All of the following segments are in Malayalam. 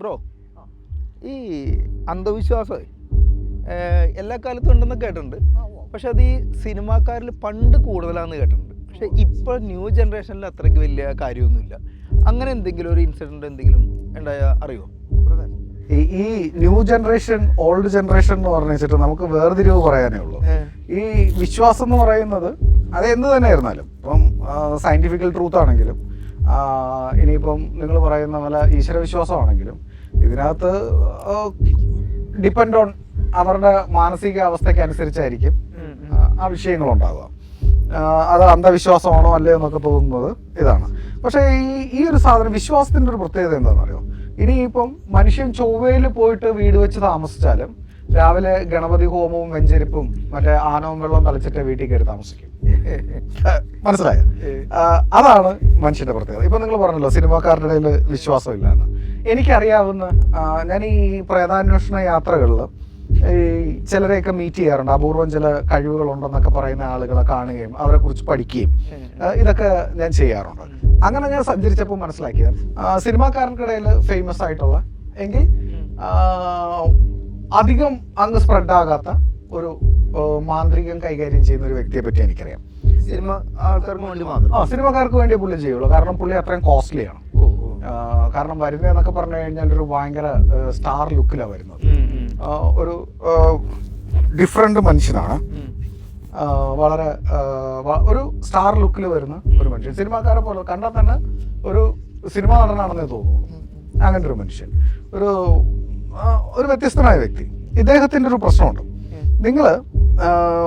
ബ്രോ ഈ അന്ധവിശ്വാസമേ എല്ലാ കാലത്തും ഉണ്ടെന്ന് കേട്ടിട്ടുണ്ട്. പക്ഷെ അത് ഈ സിനിമാക്കാരിൽ പണ്ട് കൂടുതലാണെന്ന് കേട്ടിട്ടുണ്ട്. പക്ഷെ ഇപ്പോൾ ന്യൂ ജനറേഷനിൽ അത്രയ്ക്ക് വലിയ കാര്യമൊന്നുമില്ല. അങ്ങനെ എന്തെങ്കിലും ഒരു ഇൻസിഡന്റ് എന്തെങ്കിലും ഉണ്ടായ അറിയോ? ഈ ന്യൂ ജനറേഷൻ ഓൾഡ് ജനറേഷൻ എന്ന് പറഞ്ഞിട്ട് വെച്ചിട്ട് നമുക്ക് വേർതിരിവ് പറയാനേ ഉള്ളൂ. ഈ വിശ്വാസം എന്ന് പറയുന്നത് അത് എന്ത് തന്നെ ആയിരുന്നാലും ഇപ്പം സയന്റിഫിക്കൽ ട്രൂത്ത് ആണെങ്കിലും ഇനിയിപ്പം നിങ്ങൾ പറയുന്ന പോലെ ഈശ്വരവിശ്വാസമാണെങ്കിലും ഇതിനകത്ത് ഡിപ്പെൻഡ് ഓൺ അവരുടെ മാനസിക അവസ്ഥയ്ക്ക് അനുസരിച്ചായിരിക്കും ആ, വിഷയങ്ങൾ ഉണ്ടാവുക അത് അന്ധവിശ്വാസമാണോ അല്ലയോ എന്നൊക്കെ തോന്നുന്നത് ഇതാണ്. പക്ഷേ ഈ ഈ ഒരു സാധനം വിശ്വാസത്തിന്റെ ഒരു പ്രത്യേകത എന്താണെന്നറിയോ? ഇനിയിപ്പം മനുഷ്യൻ ചൊവ്വയിൽ പോയിട്ട് വീട് വെച്ച് താമസിച്ചാലും രാവിലെ ഗണപതി ഹോമവും വെഞ്ചരിപ്പും മറ്റേ ആനവും വെള്ളവും തളിച്ചിട്ട് വീട്ടിൽ കയറി താമസിക്കും. മനസ്സിലായോ? അതാണ് മനുഷ്യന്റെ പ്രത്യേകത. ഇപ്പൊ നിങ്ങൾ പറഞ്ഞല്ലോ സിനിമാക്കാരുടെ ഇടയിൽ വിശ്വാസം എന്ന് എനിക്കറിയാവുന്ന ഞാൻ ഈ പ്രേതാന്വേഷണ യാത്രകളിൽ ഈ ചിലരെയൊക്കെ മീറ്റ് ചെയ്യാറുണ്ട്. അപൂർവം ചില കഴിവുകളുണ്ടെന്നൊക്കെ പറയുന്ന ആളുകളെ കാണുകയും അവരെ കുറിച്ച് പഠിക്കുകയും ഇതൊക്കെ ഞാൻ ചെയ്യാറുണ്ട്. അങ്ങനെ ഞാൻ സഞ്ചരിച്ചപ്പോൾ മനസ്സിലാക്കിയത് സിനിമാക്കാരൻക്കിടയിൽ ഫേമസ് ആയിട്ടുള്ള എങ്കിൽ അധികം അങ്ങ് സ്പ്രെഡ് ആകാത്ത ഒരു മാന്ത്രികം കൈകാര്യം ചെയ്യുന്ന ഒരു വ്യക്തിയെ പറ്റി എനിക്കറിയാം. സിനിമ ആൾക്കാർക്ക് വേണ്ടി മാത്രം? ആ സിനിമക്കാർക്ക് വേണ്ടി പുള്ളി ചെയ്യുള്ളൂ. കാരണം പുള്ളി അത്രയും കോസ്റ്റ്ലിയാണ് ആണ്. ഓ. കാരണം വരുന്നതെന്നൊക്കെ പറഞ്ഞു കഴിഞ്ഞാൽ ഒരു ഭയങ്കര സ്റ്റാർ ലുക്കിലാണ് വരുന്നത്. ഒരു ഡിഫറെന്റ് മനുഷ്യനാണ്. വളരെ ഒരു സ്റ്റാർ ലുക്കിൽ വരുന്ന ഒരു മനുഷ്യൻ. സിനിമാക്കാരെ പോലെ കണ്ടാൽ തന്നെ ഒരു സിനിമ നടനാണെന്നേ തോന്നുന്നു അങ്ങനെ ഒരു മനുഷ്യൻ. ഒരു ഒരു വ്യത്യസ്തനായ വ്യക്തി. ഇദ്ദേഹത്തിന്റെ ഒരു പ്രശ്നമുണ്ട്. നിങ്ങൾ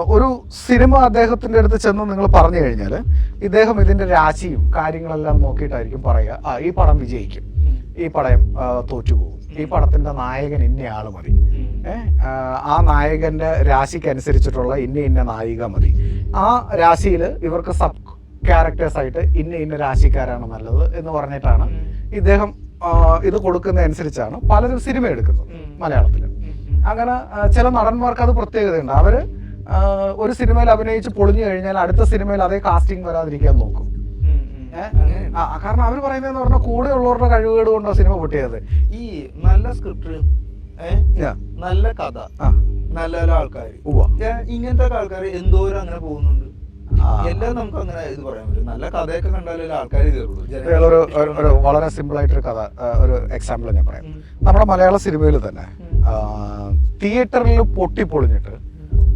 ഒരു സിനിമ അദ്ദേഹത്തിന്റെ അടുത്ത് ചെന്ന് നിങ്ങൾ പറഞ്ഞു കഴിഞ്ഞാൽ ഇദ്ദേഹം ഇതിന്റെ രാശിയും കാര്യങ്ങളെല്ലാം നോക്കിയിട്ടായിരിക്കും പറയുക ആ ഈ പടം വിജയിക്കും. ഈ പടം തോറ്റുപോകും. ഈ പടത്തിന്റെ നായകൻ ഇന്നയാൾ മതി. ഏഹ് ആ, നായകന്റെ നായകന്റെ രാശിക്ക് അനുസരിച്ചിട്ടുള്ള ഇന്ന ഇന്ന നായിക മതി. ആ രാശിയിൽ ഇവർക്ക് സബ് ക്യാരക്ടേഴ്സ് ആയിട്ട് ഇന്ന ഇന്ന രാശിക്കാരാണ് നല്ലത് എന്ന് പറഞ്ഞിട്ടാണ് ഇദ്ദേഹം ഇത് കൊടുക്കുന്ന അനുസരിച്ചാണ് പലരും സിനിമ എടുക്കുന്നത് മലയാളത്തിൽ അങ്ങനെ ചില നടന്മാർക്ക് അത് പ്രത്യേകതയുണ്ട്. അവർ ഒരു സിനിമയിൽ അഭിനയിച്ച് പൊളിഞ്ഞു കഴിഞ്ഞാൽ അടുത്ത സിനിമയിൽ അതേ കാസ്റ്റിംഗ് വരാതിരിക്കാൻ നോക്കും. കാരണം അവർ പറയുന്നതെന്ന് പറഞ്ഞാൽ കൂടെ ഉള്ളവരുടെ കഴിവുകേട് കൊണ്ടോ സിനിമ പൊട്ടിയത്. ഈ നല്ല സ്ക്രിപ്റ്റ് നല്ല കഥ. നല്ല നല്ല ആൾക്കാർ ഇങ്ങനത്തെ ആൾക്കാർ എന്തോരം അങ്ങനെ പോകുന്നുണ്ട്? എല്ലാം നമുക്ക് അങ്ങനെ ഇത് പറയാൻ പറ്റും. നല്ല കഥയൊക്കെ കണ്ടാലേ ആൾക്കാർ ഒരു വളരെ സിമ്പിൾ ആയിട്ടൊരു കഥ ഒരു എക്സാമ്പിൾ ഞാൻ പറയാം. നമ്മുടെ മലയാള സിനിമയിൽ തന്നെ തിയേറ്ററിൽ പൊട്ടിപ്പൊളിഞ്ഞിട്ട്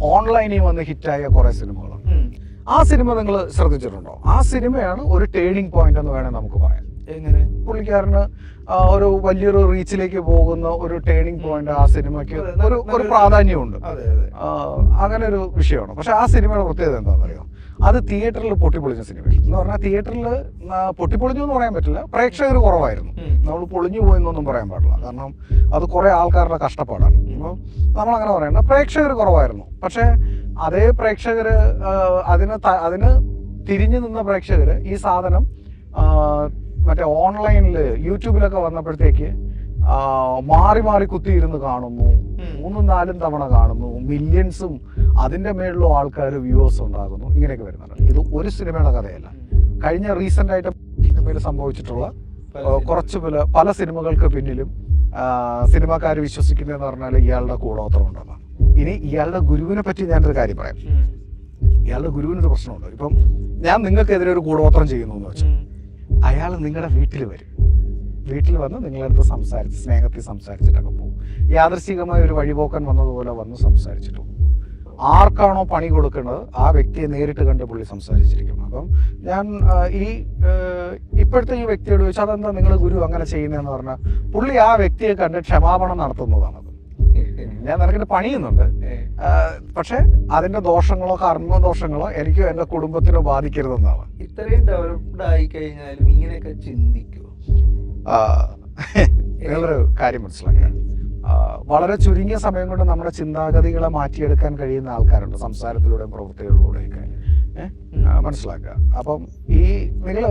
ഓൺലൈനിൽ വന്ന് ഹിറ്റായ കുറെ സിനിമകളുണ്ട് ആ സിനിമ നിങ്ങൾ ശ്രദ്ധിച്ചിട്ടുണ്ടോ? ആ സിനിമയാണ് ഒരു ടേണിംഗ് പോയിന്റ് എന്ന് വേണേൽ നമുക്ക് പറയാം. എങ്ങനെ? പുള്ളിക്കാരന് ഒരു വലിയൊരു റീച്ചിലേക്ക് പോകുന്ന ഒരു ടേണിംഗ് പോയിന്റ് ആ സിനിമയ്ക്ക് ഒരു ഒരു പ്രാധാന്യമുണ്ട്. അങ്ങനെ ഒരു വിഷയമാണ്. പക്ഷെ ആ സിനിമയുടെ പ്രത്യേകത എന്താണെന്നറിയോ? അത് തിയേറ്ററിൽ പൊട്ടിപ്പൊളിഞ്ഞ സിനിമയാണ് എന്ന് പറഞ്ഞാൽ തിയേറ്ററിൽ പൊട്ടിപ്പൊളിഞ്ഞു എന്ന് പറയാൻ പറ്റില്ല. പ്രേക്ഷകർ കുറവായിരുന്നു. നമ്മൾ പൊളിഞ്ഞു പോയെന്നൊന്നും പറയാൻ പാടില്ല. കാരണം അത് കുറെ ആൾക്കാരുടെ കഷ്ടപ്പാടാണ്. അപ്പം നമ്മൾ അങ്ങനെ പറയണ്ട. പ്രേക്ഷകർ കുറവായിരുന്നു. പക്ഷേ അതേ പ്രേക്ഷകർ അതിന് അതിന് തിരിഞ്ഞു നിന്ന പ്രേക്ഷകർ ഈ സാധനം മറ്റേ ഓൺലൈനിൽ യൂട്യൂബിലൊക്കെ വന്നപ്പോഴത്തേക്ക് മാറി മാറി കുത്തിയിരുന്ന് കാണുന്നു. മൂന്നും നാലും തവണ കാണുന്നു. മില്യൺസും അതിന്റെ മേളിലും ആൾക്കാർ വ്യൂവേഴ്സ് ഉണ്ടാകുന്നു. ഇങ്ങനെയൊക്കെ വരുന്നുണ്ട്. ഇത് ഒരു സിനിമയുടെ കഥയല്ല. കഴിഞ്ഞ റീസെന്റ് ആയിട്ട് സിനിമയിൽ സംഭവിച്ചിട്ടുള്ള കുറച്ച് പല പല സിനിമകൾക്ക് പിന്നിലും സിനിമാക്കാർ വിശ്വസിക്കുന്നതെന്ന് പറഞ്ഞാൽ ഇയാളുടെ കൂടോത്രം ഉണ്ടെന്നാണ്. ഇനി ഇയാളുടെ ഗുരുവിനെ പറ്റി ഞാനൊരു കാര്യം പറയാം. ഇയാളുടെ ഇയാളുടെ ഗുരുവിനൊരു പ്രശ്നമുണ്ട്. ഇപ്പം ഞാൻ നിങ്ങൾക്കെതിരെ ഒരു കൂടോത്രം ചെയ്യുന്നു എന്ന് വെച്ചാൽ അയാൾ നിങ്ങളുടെ വീട്ടിൽ വരും. വീട്ടിൽ വന്ന് നിങ്ങളടുത്ത് സംസാരിച്ച് സ്നേഹത്തിൽ സംസാരിച്ചിട്ടൊക്കെ പോകും. യാദൃശികമായ ഒരു വഴിപോക്കൻ വന്നതുപോലെ വന്ന് സംസാരിച്ചിട്ട് പോകും. ആർക്കാണോ പണി കൊടുക്കുന്നത് ആ വ്യക്തിയെ നേരിട്ട് കണ്ട് പുള്ളി സംസാരിച്ചിരിക്കും. അപ്പം ഞാൻ ഈ ഇപ്പോഴത്തെ ഈ വ്യക്തിയോട് ചോദിച്ചാൽ അതെന്താ നിങ്ങൾ ഗുരു അങ്ങനെ ചെയ്യുന്നതെന്ന് പറഞ്ഞാൽ പുള്ളി ആ വ്യക്തിയെ കണ്ട് ക്ഷമാപണം നടത്തുന്നതാണ് ഞാൻ നിനക്കിട്ട് പണിയുന്നുണ്ട്. പക്ഷെ അതിന്റെ ദോഷങ്ങളോ കർമ്മ ദോഷങ്ങളോ എനിക്കോ എന്റെ കുടുംബത്തിനോ ബാധിക്കരുതെന്നാണ്. ഇത്രയും ഡെവലപ്ഡ് ആയി കഴിഞ്ഞാലും ഇങ്ങനെയൊക്കെ ചിന്തിക്കുമോ ആ, നിങ്ങളൊരു കാര്യം മനസ്സിലാക്കുക ആ, വളരെ ചുരുങ്ങിയ സമയം കൊണ്ട് നമ്മുടെ ചിന്താഗതികളെ മാറ്റിയെടുക്കാൻ കഴിയുന്ന ആൾക്കാരുണ്ട് സംസാരത്തിലൂടെയും പ്രവൃത്തികളിലൂടെയൊക്കെ. മനസ്സിലാക്കുക. അപ്പം ഈ നിങ്ങൾ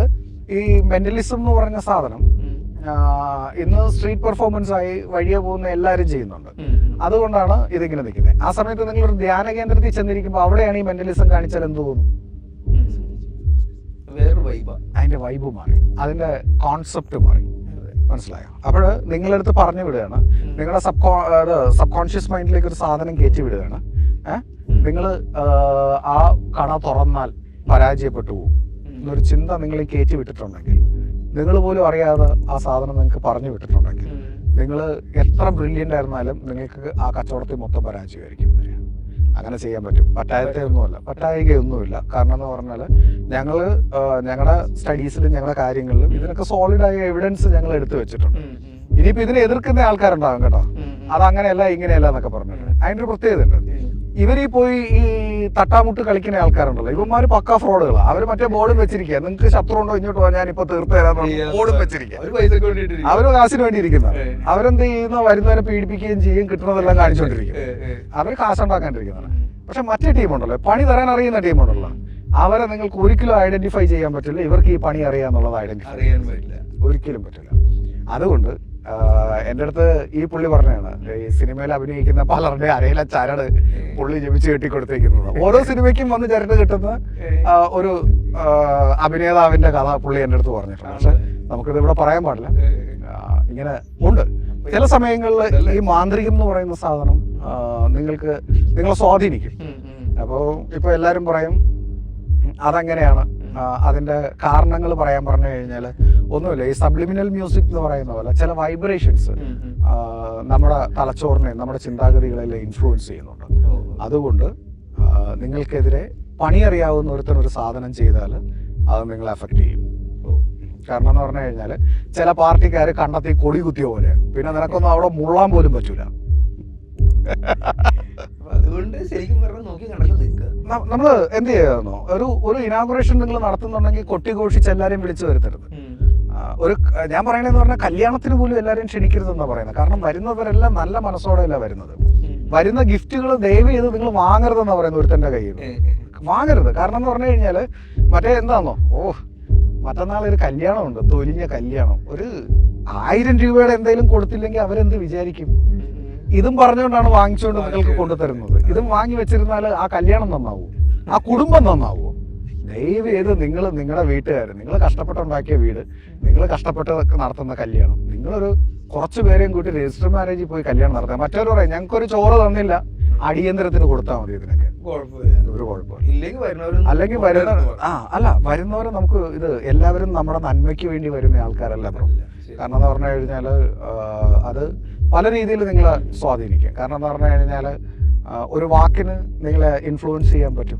ഈ മെന്റലിസം എന്ന് പറഞ്ഞ സാധനം ഇന്ന് സ്ട്രീറ്റ് പെർഫോമൻസ് ആയി വഴിയെ പോകുന്ന എല്ലാവരും ചെയ്യുന്നുണ്ട്. അതുകൊണ്ടാണ് ഇതിങ്ങനെ നിൽക്കുന്നത് ആ സമയത്ത് നിങ്ങൾ ഒരു ധ്യാന കേന്ദ്രത്തിൽ ചെന്നിരിക്കുമ്പോൾ അവിടെയാണ് ഈ മെന്റലിസം കാണിച്ചാൽ എന്ത് തോന്നും? അതിന്റെ വൈബ് മാറി. അതിന്റെ കോൺസെപ്റ്റ് മാറി. മനസ്സിലായോ? അപ്പോൾ നിങ്ങളെടുത്ത് പറഞ്ഞു വിടുകയാണ്. നിങ്ങളുടെ സബ് സബ് കോൺഷ്യസ് മൈൻഡിലേക്ക് ഒരു സാധനം കയറ്റി വിടുകയാണ്. ഏഹ്? നിങ്ങൾ ആ കട തുറന്നാൽ പരാജയപ്പെട്ടു പോകും. എന്നൊരു ചിന്ത നിങ്ങൾ കയറ്റി വിട്ടിട്ടുണ്ടെങ്കിൽ നിങ്ങൾ പോലും അറിയാതെ ആ സാധനം നിങ്ങൾക്ക് പറഞ്ഞു വിട്ടിട്ടുണ്ടെങ്കിൽ നിങ്ങൾ എത്ര ബ്രില്യന്റ് ആയിരുന്നാലും നിങ്ങൾക്ക് ആ കച്ചവടത്തിൽ മൊത്തം പരാജയമായിരിക്കും. അങ്ങനെ ചെയ്യാൻ പറ്റും. പട്ടായത്തെ ഒന്നുമല്ല പട്ടായികയൊന്നുമില്ല. കാരണം എന്ന് പറഞ്ഞാൽ ഞങ്ങൾ ഞങ്ങളുടെ സ്റ്റഡീസിലും ഞങ്ങളുടെ കാര്യങ്ങളിലും ഇതിനൊക്കെ സോളിഡായ എവിഡൻസ് ഞങ്ങൾ എടുത്തു വെച്ചിട്ടുണ്ട്. ഇനിയിപ്പോൾ ഇതിനെ എതിർക്കുന്ന ആൾക്കാരുണ്ടാകും കേട്ടോ. അത് അങ്ങനെയല്ല ഇങ്ങനെയല്ല എന്നൊക്കെ പറഞ്ഞിട്ടുണ്ട് അതിന്റെ ഒരു പ്രത്യേകത ഉണ്ട് ഇവരീ ഈ പോയി ഈ തട്ടാമുട്ട് കളിക്കുന്ന ആൾക്കാരുണ്ടല്ലോ. ഇവന്മാര് പക്ക ഫ്രോഡുകളാണ് അവർ മറ്റേ ബോർഡും വെച്ചിരിക്കുക നിങ്ങൾക്ക് ശത്രു ഉണ്ടോ ഇങ്ങോട്ട് പോകാൻ ഞാൻ ഇപ്പൊ തീർത്ത് തരാൻ ബോർഡും വെച്ചിരിക്കുക അവർ കാശിന് വേണ്ടി ഇരിക്കുന്ന. അവരെന്ത് ചെയ്യുന്ന? വരുന്നവരെ പീഡിപ്പിക്കുകയും ചെയ്യും കിട്ടുന്നതെല്ലാം കാണിച്ചുകൊണ്ടിരിക്കും അവർ കാശുണ്ടാക്കാണ്ടിരിക്കുന്നതാണ് പക്ഷെ മറ്റേ ടീമുണ്ടല്ലോ പണി തരാൻ അറിയുന്ന ടീമുണ്ടല്ലോ. അവരെ നിങ്ങൾക്ക് ഒരിക്കലും ഐഡന്റിഫൈ ചെയ്യാൻ പറ്റില്ല. ഇവർക്ക് ഈ പണി അറിയാന്നുള്ളത് ഐഡന്റിഫൈ ഒരിക്കലും പറ്റില്ല. അതുകൊണ്ട് എന്റെ അടുത്ത് ഈ പുള്ളി പറഞ്ഞാണ് ഈ സിനിമയിൽ അഭിനയിക്കുന്ന പലരുടെ അരയിലെ ചരട് പുള്ളി ജപിച്ച് കെട്ടിക്കൊടുത്തേക്കുന്നത്. ഓരോ സിനിമയ്ക്കും വന്ന് ചരട് കിട്ടുന്ന ഒരു അഭിനേതാവിന്റെ കഥ പുള്ളി എന്റെ അടുത്ത് പറഞ്ഞിട്ടുണ്ട്. പക്ഷെ നമുക്കിത് ഇവിടെ പറയാൻ പാടില്ല. ഇങ്ങനെ ഉണ്ട്. ചില സമയങ്ങളിൽ ഈ മാന്ത്രികം എന്ന് പറയുന്ന സാധനം നിങ്ങൾക്ക് നിങ്ങളെ സ്വാധീനിക്കും. അപ്പോൾ ഇപ്പോൾ എല്ലാവരും പറയും അതെങ്ങനെയാണ്. ആ, അതിന്റെ കാരണങ്ങൾ പറയാൻ പറഞ്ഞു കഴിഞ്ഞാൽ ഒന്നുമില്ല. ഈ സബ്ലിമിനൽ മ്യൂസിക് എന്ന് പറയുന്ന പോലെ ചില വൈബ്രേഷൻസ് നമ്മുടെ തലച്ചോറിനെ നമ്മുടെ ചിന്താഗതികളെല്ലാം ഇൻഫ്ലുവൻസ് ചെയ്യുന്നുണ്ട്. അതുകൊണ്ട് നിങ്ങൾക്കെതിരെ പണി അറിയാവുന്ന ഒരുത്തൻ ഒരു സാധനം ചെയ്താൽ അത് നിങ്ങളെ അഫക്റ്റ് ചെയ്യും. കാരണം എന്ന് പറഞ്ഞു കഴിഞ്ഞാൽ ചില പാർട്ടിക്കാർ കണ്ടെത്തി കൊടി കുത്തിയ പോലെ പിന്നെ നിനക്കൊന്നും അവിടെ മുള്ളാൻ പോലും പറ്റൂല. നമ്മൾ എന്ത് ചെയ്യാന്നോ? ഒരു ഒരു ഇനാഗുറേഷൻ നിങ്ങൾ നടത്തുന്നുണ്ടെങ്കിൽ കൊട്ടിഘോഷിച്ച് എല്ലാവരെയും വിളിച്ചു വരുത്തരുത്. ഒരു ഞാൻ പറയണെന്ന് പറഞ്ഞാൽ കല്യാണത്തിന് പോലും എല്ലാവരെയും ക്ഷണിക്കരുതെന്നാണ് പറയുന്നത്. കാരണം വരുന്നവരെല്ലാം നല്ല മനസ്സോടെയല്ല വരുന്നത്. വരുന്ന ഗിഫ്റ്റുകൾ ദയവ് ചെയ്ത് നിങ്ങൾ വാങ്ങരുതെന്നാണ് പറയുന്നത് ഒരുത്തന്റെ കയ്യിൽ. വാങ്ങരുത്. കാരണം എന്ന് പറഞ്ഞു കഴിഞ്ഞാൽ മറ്റേ എന്താണോ ഓ മറ്റന്നാൾ ഒരു കല്യാണമുണ്ട്. തൊലിഞ്ഞ കല്യാണം. ഒരു ആയിരം രൂപയുടെ എന്തെങ്കിലും കൊടുത്തില്ലെങ്കിൽ അവരെന്ത് വിചാരിക്കും? ഇതും പറഞ്ഞുകൊണ്ടാണ് വാങ്ങിച്ചുകൊണ്ട് നിങ്ങൾക്ക് കൊണ്ടുതരുന്നത്. ഇതും വാങ്ങി വെച്ചിരുന്നാൽ ആ കല്യാണം നന്നാവൂ. ആ കുടുംബം നന്നാവൂ. ദയവ് ചെയ്ത് നിങ്ങൾ നിങ്ങളുടെ വീട്ടുകാർ നിങ്ങൾ കഷ്ടപ്പെട്ടുണ്ടാക്കിയ വീട് നിങ്ങൾ കഷ്ടപ്പെട്ട് നടത്തുന്ന കല്യാണം നിങ്ങളൊരു കുറച്ച് പേരെയും കൂട്ടി രജിസ്റ്റർ മാരേജിൽ പോയി കല്യാണം നടത്താം. മറ്റൊരു പറയും ഞങ്ങൾക്കൊരു ചോറ് തന്നില്ല. അടിയന്തരത്തിന് കൊടുത്താൽ മതി ഇതിനൊക്കെ. ഒരു കുഴപ്പമില്ല. അല്ലെങ്കിൽ വരുന്ന ആ അല്ല വരുന്നവരെ നമുക്ക് ഇത് എല്ലാവരും നമ്മുടെ നന്മയ്ക്ക് വേണ്ടി വരുന്ന ആൾക്കാരല്ല കാരണം എന്ന് പറഞ്ഞു കഴിഞ്ഞാൽ അത് പല രീതിയിൽ നിങ്ങളെ സ്വാധീനിക്കും. കാരണം എന്ന് പറഞ്ഞു കഴിഞ്ഞാൽ ഒരു വാക്കിന് നിങ്ങളെ ഇൻഫ്ലുവൻസ് ചെയ്യാൻ പറ്റും.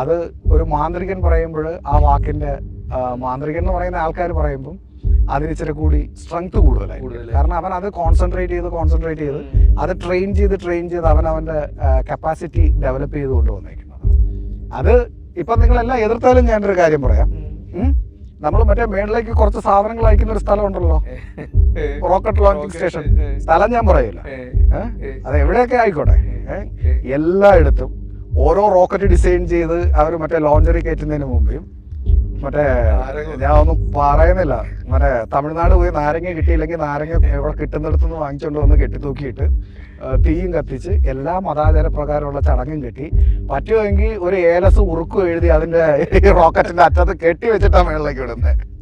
അത് ഒരു മാന്ത്രികൻ പറയുമ്പോൾ ആ വാക്കിന്റെ മാന്ത്രികൻ എന്ന് പറയുന്ന ആൾക്കാർ പറയുമ്പം അതിന് ഇച്ചിരി കൂടി സ്ട്രെങ്ത് കൂടുതലായി. കാരണം അവൻ അത് കോൺസെൻട്രേറ്റ് ചെയ്ത് കോൺസെൻട്രേറ്റ് ചെയ്ത് അത് ട്രെയിൻ ചെയ്ത് ട്രെയിൻ ചെയ്ത് അവൻ അവന്റെ കപ്പാസിറ്റി ഡെവലപ്പ് ചെയ്ത് കൊണ്ടുവന്നേക്കുന്നത് അത് ഇപ്പൊ നിങ്ങളെല്ലാം എതിർത്താലും ഞാനൊരു കാര്യം പറയാം. നമ്മൾ മറ്റേ മേളിലേക്ക് കുറച്ച് സാധനങ്ങൾ അയക്കുന്ന ഒരു സ്ഥലം ഉണ്ടല്ലോ. റോക്കറ്റ് ലോഞ്ചിങ് സ്റ്റേഷൻ സ്ഥലം ഞാൻ പറയില്ല. അത് എവിടെയൊക്കെ ആയിക്കോട്ടെ? എല്ലായിടത്തും ഓരോ റോക്കറ്റ് ഡിസൈൻ ചെയ്ത് അവർ മറ്റേ ലോഞ്ചറി കയറ്റുന്നതിന് മുമ്പേയും മറ്റേ ഞാൻ ഒന്നും പറയുന്നില്ല. മറ്റേ തമിഴ്നാട് പോയി നാരങ്ങ കിട്ടിയില്ലെങ്കിൽ നാരങ്ങ ഇവിടെ കിട്ടുന്നിടത്തുനിന്ന് വാങ്ങിച്ചുകൊണ്ട് വന്ന് കെട്ടിത്തൂക്കിയിട്ട് തീയും കത്തിച്ച് എല്ലാ മതാചാര പ്രകാരമുള്ള ചടങ്ങും കെട്ടി പറ്റുമെങ്കിൽ ഒരു ഏലസ് ഉറുക്കും എഴുതി അതിന്റെ റോക്കറ്റിന്റെ അറ്റത്ത് കെട്ടി വെച്ചിട്ടാണ് മേളിലേക്ക് വിടുന്നത്